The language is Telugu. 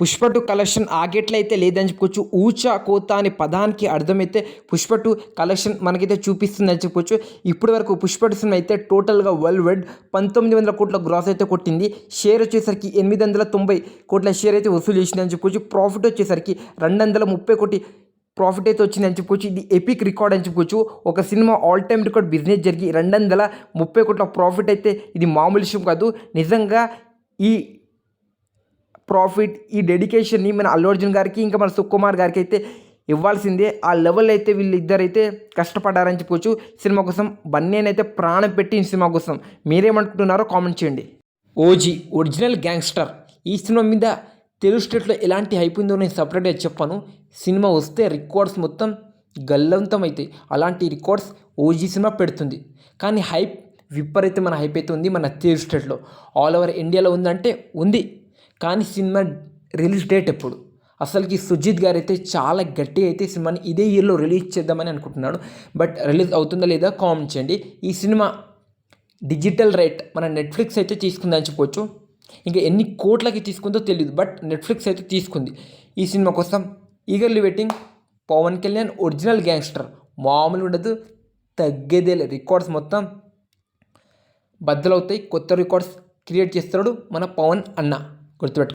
పుష్ప టు కలెక్షన్ ఆగేట్లయితే లేదని చెప్పుకోవచ్చు. ఊచా కోత అనే పదానికి అర్థమైతే పుష్ప టు కలెక్షన్ మనకైతే చూపిస్తుందని చెప్పుకోవచ్చు. ఇప్పటి వరకు పుష్ప టూ సినిమా అయితే టోటల్గా వరల్డ్ వైడ్ పంతొమ్మిది వందల కోట్ల గ్రాస్ అయితే కొట్టింది. షేర్ వచ్చేసరికి ఎనిమిది వందల తొంభై కోట్ల షేర్ అయితే వసూలు చేసిందని చెప్పుకోవచ్చు. ప్రాఫిట్ వచ్చేసరికి రెండు వందల ముప్పై కోటి ప్రాఫిట్ అయితే వచ్చిందని చెప్పుకోవచ్చు. ఇది ఎపిక్ రికార్డ్ అని చెప్పుకోవచ్చు. ఒక cinema all time record business జరిగి రెండు వందల ముప్పై కోట్ల ప్రాఫిట్ అయితే ఇది మామూలు విషయం కాదు. నిజంగా ఈ ప్రాఫిట్ ఈ డెడికేషన్ని మన అల్లు అర్జున్ గారికి ఇంకా మన సుకుమార్ గారికి అయితే ఇవ్వాల్సిందే. ఆ లెవెల్ అయితే వీళ్ళిద్దరైతే కష్టపడ్డారని చెప్పుకోవచ్చు సినిమా కోసం బన్నేనైతే ప్రాణం పెట్టి సినిమా కోసం. మీరేమనుకుంటున్నారో కామెంట్ చేయండి. OG original gangster. ఈ సినిమా మీద తెలుగు స్టేట్లో ఎలాంటి హైప్ ఉందో నేను సపరేట్గా చెప్పాను. సినిమా వస్తే రికార్డ్స్ మొత్తం గల్లంతం అవుతాయి అలాంటి రికార్డ్స్ ఓజీ సినిమా పెడుతుంది. కానీ హైప్ విపరీతమైన హైప్ అయితే ఉంది మన తెలుగు స్టేట్లో. ఆల్ ఓవర్ ఇండియాలో ఉందంటే ఉంది. కానీ సినిమా రిలీజ్ డేట్ ఎప్పుడు? అసలుకి సుజిత్ గారు అయితే చాలా గట్టి అయితే సినిమాని ఇదే ఇయర్లో రిలీజ్ చేద్దామని అనుకుంటున్నాడు. బట్ రిలీజ్ అవుతుందా లేదా కామెంట్ చేయండి. ఈ సినిమా డిజిటల్ రేట్ మన నెట్ఫ్లిక్స్ అయితే తీసుకుందని చెప్పొచ్చు. ఇంకా ఎన్ని కోట్లకి తీసుకుందో తెలియదు బట్ నెట్ఫ్లిక్స్ అయితే తీసుకుంది. ఈ సినిమా కోసం eagerly waiting Pawan Kalyan original gangster. మామూలు ఉండదు తగ్గేదే రికార్డ్స్ మొత్తం బద్దలవుతాయి. కొత్త రికార్డ్స్ క్రియేట్ చేస్తాడు మన పవన్ అన్న. గుర్తుపెట్టు